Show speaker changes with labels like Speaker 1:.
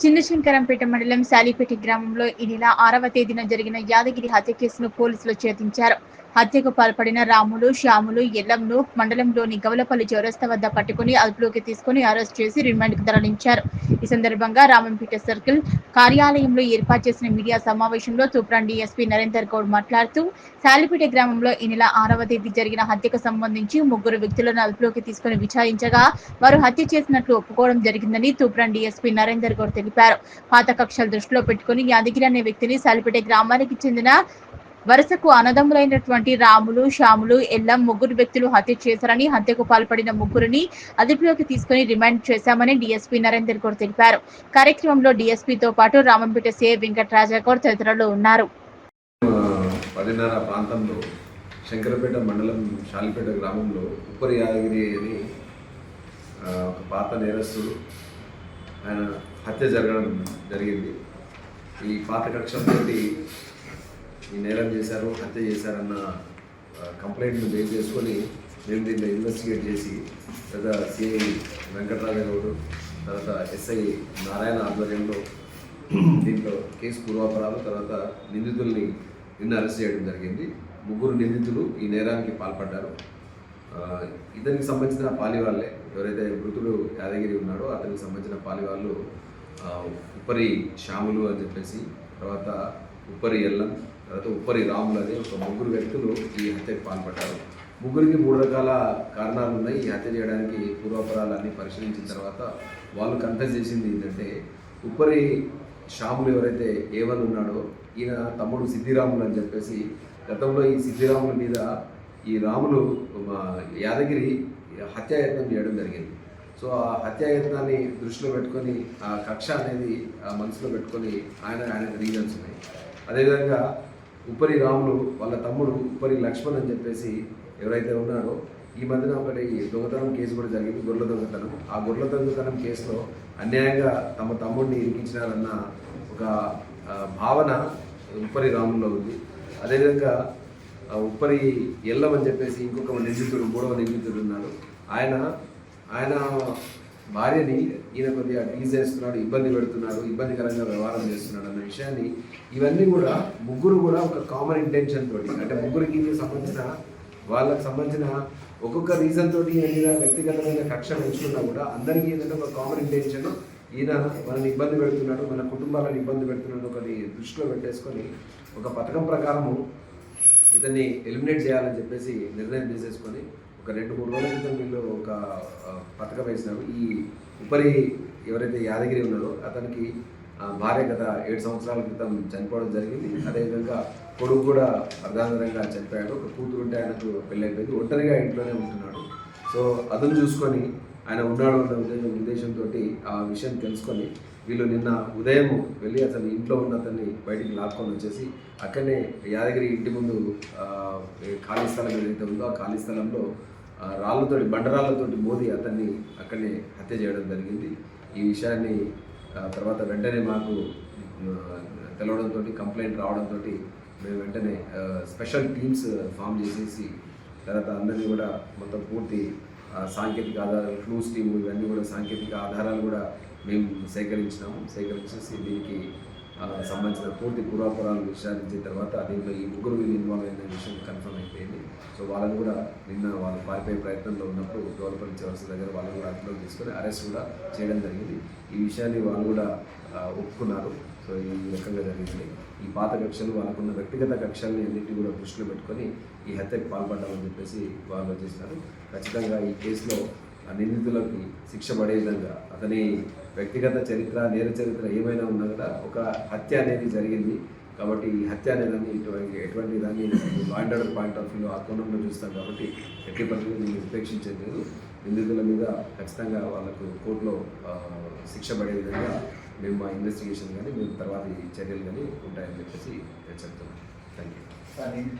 Speaker 1: చిన్నశంకరంపేట మండలం శాలిపేట గ్రామంలో ఈ నెల ఆరవ తేదీన జరిగిన యాదగిరి హత్య కేసును పోలీసులు ఛేదించారు హత్యకు పాల్పడిన రాములు శ్యాములు ఎల్లంను మండలంలోని గవలపల్లి చౌరస్తా వద్ద పట్టుకుని అదుపులోకి తీసుకుని అరెస్ట్ చేసి రిమాండ్కు తరలించారు. ఈ సందర్భంగా రామంపేట సర్కిల్ కార్యాలయంలో ఏర్పాటు చేసిన మీడియా సమావేశంలో తూప్రాన్ డిఎస్పీ నరేందర్ గౌడ్ మాట్లాడుతూ శాలిపేట గ్రామంలో ఈ నెల ఆరవ తేదీ జరిగిన హత్యకు సంబంధించి ముగ్గురు వ్యక్తులను అదుపులోకి తీసుకుని విచారించగా వారు హత్య చేసినట్లు ఒప్పుకోవడం జరిగిందని తూప్రాన్ డిఎస్పీ నరేందర్ గౌడ్ తెలిపారు. పాత కక్షలు దృష్టిలో పెట్టుకుని యాదగిరి అనే వ్యక్తిని శాలిపేట గ్రామానికి చెందిన వరుసకు అన్నదమ్ములైనటువంటి రాములు శ్యాములు ఎల్లం ముగ్గురు వ్యక్తులు హత్య చేశారని హత్యకు పాల్పడిన ముగ్గురిని అదుపులోకి తీసుకుని రిమాండ్ చేశామని డీఎస్పీ నరేందర్ గౌడ్ తెలిపారు. కార్యక్రమంలో డీఎస్పీతో పాటు రామంపేట సిఐ వెంకటరాజా గౌడ్ తదితరులు ఉన్నారు.
Speaker 2: పదిన్నర ప్రాంతంలో శంకరపేట మండలం షాలిపేట గ్రామంలో ఉప్పరి యాదగిరి అని ఒక పాత నేరస్తుడు ఆయన హత్య జరగడం జరిగింది. ఈ పాత కక్షంతో ఈ నేరం చేశారు హత్య చేశారన్న ఆ, కంప్లైంట్ను బేస్ చేసుకొని మేము దీన్ని ఇన్వెస్టిగేట్ చేసి తర్వాత సిఐ వెంకటరాజు గౌడు తర్వాత ఎస్ఐ నారాయణ ఆధ్వర్యంలో దీంట్లో కేసు పూర్వాపరాలు తర్వాత నిందితుల్ని నిన్న అరెస్ట్ చేయడం జరిగింది. ముగ్గురు నిందితులు ఈ నేరానికి పాల్పడ్డారు. ఇతనికి సంబంధించిన పాలివాళ్ళే ఎవరైతే మృతుడు యాదగిరి ఉన్నాడో అతనికి సంబంధించిన పాలివాళ్ళు ఉపరి ఆ, శ్యాములు అని చెప్పేసి తర్వాత ఉప్పరి ఎల్లం తర్వాత ఉప్పరి రాములు అనే ఒక ముగ్గురు వ్యక్తులు ఈ హత్యకు పాల్పడ్డారు. ముగ్గురికి మూడు రకాల కారణాలు ఉన్నాయి. ఈ హత్య చేయడానికి పూర్వాపరాలు పరిశీలించిన తర్వాత వాళ్ళు కన్ఫెస్ చేసింది ఏంటంటే ఉప్పరి షాములు ఎవరైతే ఏవన్ ఉన్నాడో ఈయన తమ్ముడు సిద్ధిరాములు అని చెప్పేసి గతంలో ఈ సిద్ధిరాముల మీద ఈ రాములు మా యాదగిరి హత్యాయత్నం చేయడం జరిగింది. సో ఆ హత్యాయత్నాన్ని దృష్టిలో పెట్టుకొని ఆ కక్ష అనేది ఆ మనసులో పెట్టుకొని ఆయన ఆయన రీజన్స్ ఉన్నాయి. అదేవిధంగా ఉప్పరి రాములు వాళ్ళ తమ్ముడు ఉప్పరి లక్ష్మణ్ అని చెప్పేసి ఎవరైతే ఉన్నారో ఈ మధ్యన ఒకటి దొంగతనం కేసు కూడా జరిగింది గొర్రెల దొంగతనం. ఆ గొర్రెల దొంగతనం కేసులో అన్యాయంగా తమ తమ్ముడిని ఇరికించినారన్న ఒక భావన ఉప్పరి రాముల్లో ఉంది. అదేవిధంగా ఉప్పరి ఎల్లం అని చెప్పేసి ఇంకొక నిందితుడు మూడవ నిందితుడు ఉన్నాడు ఆయన ఆయన భార్యని ఈయన కొద్దిగా టీజ్ చేస్తున్నాడు ఇబ్బంది పెడుతున్నాడు ఇబ్బందికరంగా వ్యవహారం చేస్తున్నాడు అన్న విషయాన్ని ఇవన్నీ కూడా ముగ్గురు కూడా ఒక కామన్ ఇంటెన్షన్ తోటి అంటే ముగ్గురికి సంబంధించిన వాళ్ళకి సంబంధించిన ఒక్కొక్క రీజన్ తోటి ఏదైనా వ్యక్తిగతమైన కక్ష పెంచుకున్నా కూడా అందరికీ ఏంటంటే ఒక కామన్ ఇంటెన్షన్ ఈయన మనల్ని ఇబ్బంది పెడుతున్నాడు మన కుటుంబాలను ఇబ్బంది పెడుతున్నాడు ఒకటి దృష్టిలో పెట్టేసుకొని ఒక పథకం ప్రకారము ఇతన్ని ఎలిమినేట్ చేయాలని చెప్పేసి నిర్ణయం తీసేసుకొని ఒక రెండు మూడు రోజుల క్రితం వీళ్ళు ఒక పథకం వేసినారు. ఈ ఉపరి ఎవరైతే యాదగిరి ఉన్నారో అతనికి భార్య గత ఏడు సంవత్సరాల క్రితం చనిపోవడం జరిగింది. అదేవిధంగా కొడుకు కూడా అర్ధాంతరంగా చనిపోయాడు. ఒక కూతురు ఉంటే ఆయనకు పెళ్ళైపోయింది. ఒంటరిగా ఇంట్లోనే ఉంటున్నాడు. సో అతను చూసుకొని ఆయన ఉన్నాడు అన్న ఉద్దేశం ఉద్దేశంతో ఆ విషయం తెలుసుకొని వీళ్ళు నిన్న ఉదయం వెళ్ళి అతను ఇంట్లో ఉన్న అతన్ని బయటికి లాక్కొని వచ్చేసి అక్కడనే యాదగిరి ఇంటి ముందు ఖాళీ స్థలం ఏదైతే ఉందో ఆ ఖాళీ స్థలంలో రాళ్ళతోటి బండరాళ్ళతోటి మోది అతన్ని అక్కడనే హత్య చేయడం జరిగింది. ఈ విషయాన్ని తర్వాత వెంటనే మాకు తెలవడంతో కంప్లైంట్ రావడంతో మేము వెంటనే స్పెషల్ టీమ్స్ ఫామ్ చేసేసి తర్వాత అందరినీ కూడా మొత్తం పూర్తి సాంకేతిక ఆధారాలు క్లూస్ టీము ఇవన్నీ కూడా సాంకేతిక ఆధారాలు కూడా మేము సేకరించినాము. సేకరించేసి దీనికి సంబంధించిన పూర్తి పూర్వాపురాలు విచారించిన తర్వాత దీంట్లో ఈ ముగ్గురు వీళ్ళు ఇన్వాల్వ్ అయిన విషయం కన్ఫర్మ్ అయిపోయింది. సో వాళ్ళని కూడా నిన్న వాళ్ళు పారిపోయే ప్రయత్నంలో ఉన్నప్పుడు గవర్నమెంట్ చివరి దగ్గర వాళ్ళని కూడా అదుపులో తీసుకొని అరెస్ట్ కూడా చేయడం జరిగింది. ఈ విషయాన్ని వాళ్ళు కూడా ఒప్పుకున్నారు. సో ఈ రకంగా జరిగింది. ఈ పాత కక్షలు వాళ్ళకున్న వ్యక్తిగత కక్షల్ని అన్నింటినీ కూడా దృష్టిలో పెట్టుకొని ఈ హత్యకు పాల్పడ్డామని చెప్పేసి వాళ్ళు చేసినారు ఖచ్చితంగా ఈ కేసులో ఆ నిందితులకి శిక్ష పడే విధంగా అతని వ్యక్తిగత చరిత్ర నేర చరిత్ర ఏమైనా ఉన్నా కూడా ఒక హత్య అనేది జరిగింది. కాబట్టి ఈ హత్య అనేది ఇటువంటి ఎటువంటి దాన్ని law and order point of view ఆ కోణంలో చూస్తాం కాబట్టి ఎట్టి పరిస్థితులు నేను ఉపేక్షించలేదు నిందితుల మీద ఖచ్చితంగా వాళ్ళకు కోర్టులో శిక్ష పడే విధంగా మేము మా ఇన్వెస్టిగేషన్ కానీ మేము తర్వాత ఈ చర్యలు కానీ ఉంటాయని చెప్పేసి చెప్తున్నాం థ్యాంక్ యూ